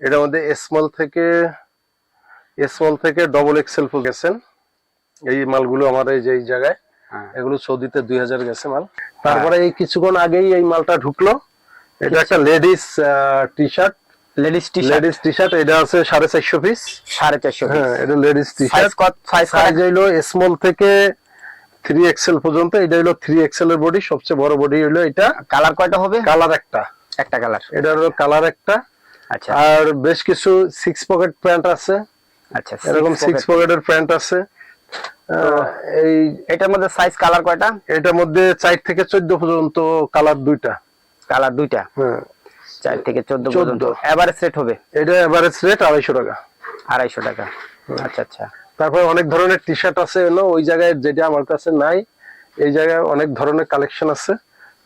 এটার মধ্যে স্মল থেকে স্মল থেকে ডবল এক্সেল গেছেন। এই মালগুলো আমার এই যে এই জায়গায় হ্যাঁ। এগুলো সৌদিতে দুই হাজার গেছে মাল। তারপরে এই কিছুক্ষণ আগেই এই মালটা ঢুকলো। এটা একটা ladies T shirt ladies T ladies T shirt এটা আছে সাড়ে চারশো পিস সাড়ে চারশো হ্যাঁ এটা লেডিস টি শার্ট সাইজ হইল স্মল থেকে থ্রি এক্সেল পর্যন্ত। এটা হইল থ্রি এক্সেল এর বডি সবচেয়ে বড় বডি হইল এটা। কালার কয়টা হবে? কালার একটা। একটা কালার এটা হলো কালার একটা। আচ্ছা। আর বেশ কিছু সিক্স পকেট প্যান্ট আছে। আচ্ছা এরকম সিক্স পকেটের প্যান্ট আছে। এই এটার মধ্যে সাইজ কালার কয়টা? এটার মধ্যে চার থেকে চোদ্দ পর্যন্ত কালার দুইটা। কালার দুইটা? হ্যাঁ। চার থেকে চোদ্দ 14 পর্যন্ত। এভারেজ রেট হবে? এটা এভারেজ রেট আড়াইশো টাকা। আড়াইশো টাকা। আচ্ছা আচ্ছা। তারপর অনেক ধরনের টি শার্ট আছে ওই জায়গায় যেটা আমার কাছে নাই এই জায়গায় অনেক ধরনের কালেকশন আছে।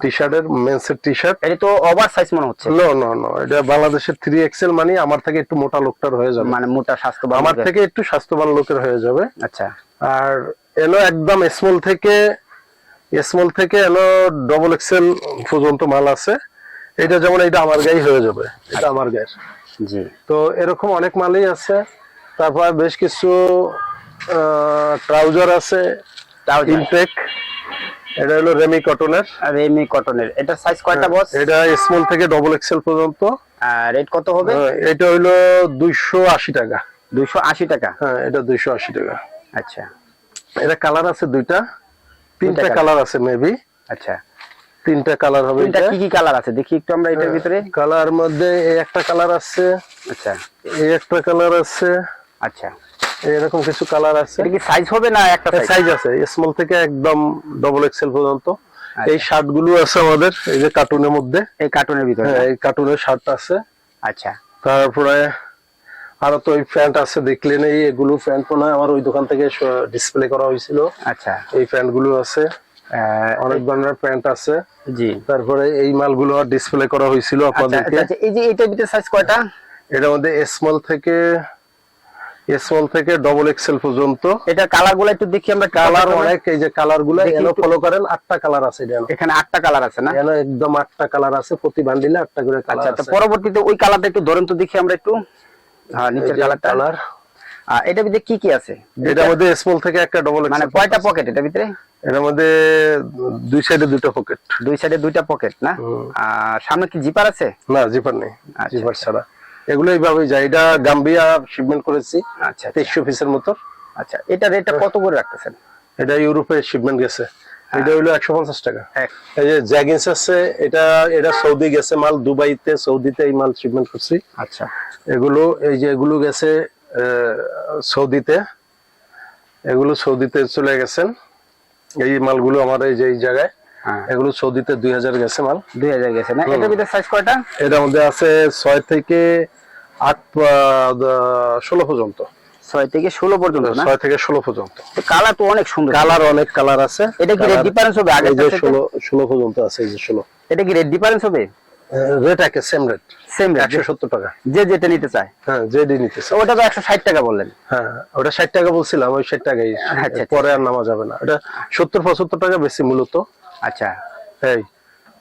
টি শার্টের মেন্সের টি শার্ট এটা তো ওভার সাইজ মনে হচ্ছে। নো নো নো এটা বাংলাদেশের থ্রি এক্সেল মানে আমার থেকে একটু মোটা লোকটার হয়ে যাবে। মানে মোটা স্বাস্থ্য আমার থেকে একটু স্বাস্থ্যবান লোকের হয়ে যাবে। আচ্ছা। আর এলো একদম স্মল থেকে স্মল থেকে এলো ডবল এক্সেল পর্যন্ত মাল আছে। এটা যেমন এটা আমার গায়ে হয়ে যাবে। এটা আমার গায়ের। জি। তো এরকম অনেক মালই আছে। তারপর বেশ কিছু ট্রাউজার আছে। ইনটেক এটা হলো রেমি কটনের এমনি কটনের এটা সাইজ কয়টা বস এটা স্মল থেকে ডবল এক্সেল পর্যন্ত। রেট কত হবে? হ্যাঁ, এটা দুইশো আশি টাকা। দুইশো আশি টাকা? হ্যাঁ এটা দুইশো আশি টাকা। আচ্ছা। এটা কালার আছে দুইটা। তিনটা কালার আছে মেবি আচ্ছা। তিনটা কালার হবে তিনটা কি কি কালার আছে? দেখি একটু আমরা এটার ভিতরে। কালার মধ্যে এই একটা কালার আছে। আচ্ছা। এই একটা কালার আছে। আচ্ছা। এরকম কিছু কালার আছে। এটা কি সাইজ হবে না একটা সাইজ সাইজ আছে স্মল থেকে একদম ডবল এক্সেল পর্যন্ত। আচ্ছা। এই শার্টগুলো আছে আমাদের এই যে কার্টুনের মধ্যে। এই কার্টুনের ভিতরে? হ্যাঁ এই কার্টুনের শার্ট আছে। আচ্ছা। তারপরে আরও তো ওই প্যান্ট আছে দেখলেন এই এগুলো প্যান্ট মনে হয় আমার ওই দোকান থেকে ডিসপ্লে করা হয়েছিল। আচ্ছা। এই প্যান্টগুলো আছে। অনেক ধরনের প্যান্ট আছে। জি। তারপরে এই মালগুলো ডিসপ্লে করা হয়েছিল আচ্ছা আপনাদেরকে। আচ্ছা, এই যে এটার ভিতরে সাইজ কয়টা? এটার মধ্যে স্মল থেকে স্মল থেকে ডবল এক্সেল পর্যন্ত। এটা কালারগুলো একটু দেখি আমরা কালার অনেক এই যে কালারগুলো একটু। ফলো করেন আটটা কালার আছে এটা এখানে আটটা কালার আছে না? এখানে একদম আটটা কালার আছে প্রতি বান্ডিলে আটটা করে কালার আচ্ছা আছে। পরবর্তীতে ওই কালারটা একটু ধরেন তো দেখি আমরা একটু। হ্যাঁ নিচের কালারটা কালার আর এটার ভিতরে কি কি আছে? এটার মধ্যে স্মল থেকে একটা ডবল মানে কয়টা পকেট এটার ভিতরে? এটার মধ্যে দুই সাইডে দুটো পকেট দুই সাইডে দুইটা পকেট না? আর সামনে কি জিপার আছে? না জিপার নেই। আচ্ছা, জিপার ছাড়া। এগুলো এইভাবেই যায়। এটা গাম্বিয়া শিপমেন্ট করেছি আচ্ছা আচ্ছা। তেইশশো পিসের মতো। আচ্ছা এটা রেটটা কত করে রাখতেছেন? এটা ইউরোপে শিপমেন্ট গেছে। এটা হইল একশো পঞ্চাশ টাকা। এই যে জ্যাগিন্স আছে এটা এটা সৌদি গেছে মাল দুবাইতে সৌদিতে এই মাল শিপমেন্ট করছি। আচ্ছা। এগুলো এই যে এগুলো গেছে সৌদিতে। এগুলো সৌদিতে চলে গেছেন। এই মালগুলো আমার এই যে এই জায়গায়। হ্যাঁ এগুলো সৌদিতে দুই হাজার গেছে মাল। দুই হাজার গেছে না? এটার ভিতরে সাইজ কয়টা? এটার মধ্যে আছে ছয় থেকে আট ষোলো পর্যন্ত। ছয় থেকে ষোলো পর্যন্ত ছয় থেকে ষোলো পর্যন্ত। কালার তো অনেক সুন্দর। কালার অনেক কালার আছে। এটা কি Colour- ডিফারেন্স হবে আগে যে ষোলো ষোলো পর্যন্ত আছে এই যে ষোলো। এটা কি রেট ডিফারেন্স হবে? রেট একে সেম রেট সেম রেট একশো সত্তর টাকা। যে যেটা নিতে চায়। হ্যাঁ যে ডি নিতেছে তো ওটা তো একশো ষাট টাকা বললেন। হ্যাঁ ওটা ষাট টাকা বলছিলাম ওই ষাট টাকাই। আচ্ছা। পরে আর নামা যাবে না। এটা সত্তর পঁচাত্তর টাকা বেশি মূলত। আচ্ছা এই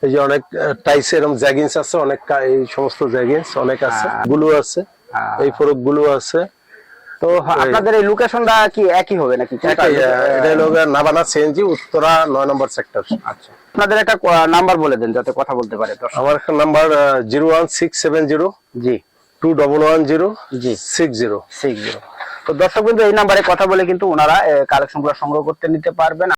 এই যে অনেক টাইস এরকম জ্যাগিন্স আছে অনেক এই সমস্ত জ্যাগিন্স অনেক আছে গুলো আছে এই ফরকগুলো আছে। তো আপনাদের এই লোকেশনটা কি একই হবে নাকি? এটা হলো নাবানা সিএনজি উত্তরা নয় নম্বর সেক্টর আচ্ছা। আপনাদের একটা নাম্বার বলে দেন যাতে কথা বলতে পারে। আমার number zero one six seven zero জি। টু ডবল ওয়ান জিরো জি। সিক্স জিরো সিক্স জিরো তো দর্শক কিন্তু এই নাম্বারে কথা বলে কিন্তু ওনারা কালেকশনগুলো সংগ্রহ করতে নিতে পারবেন।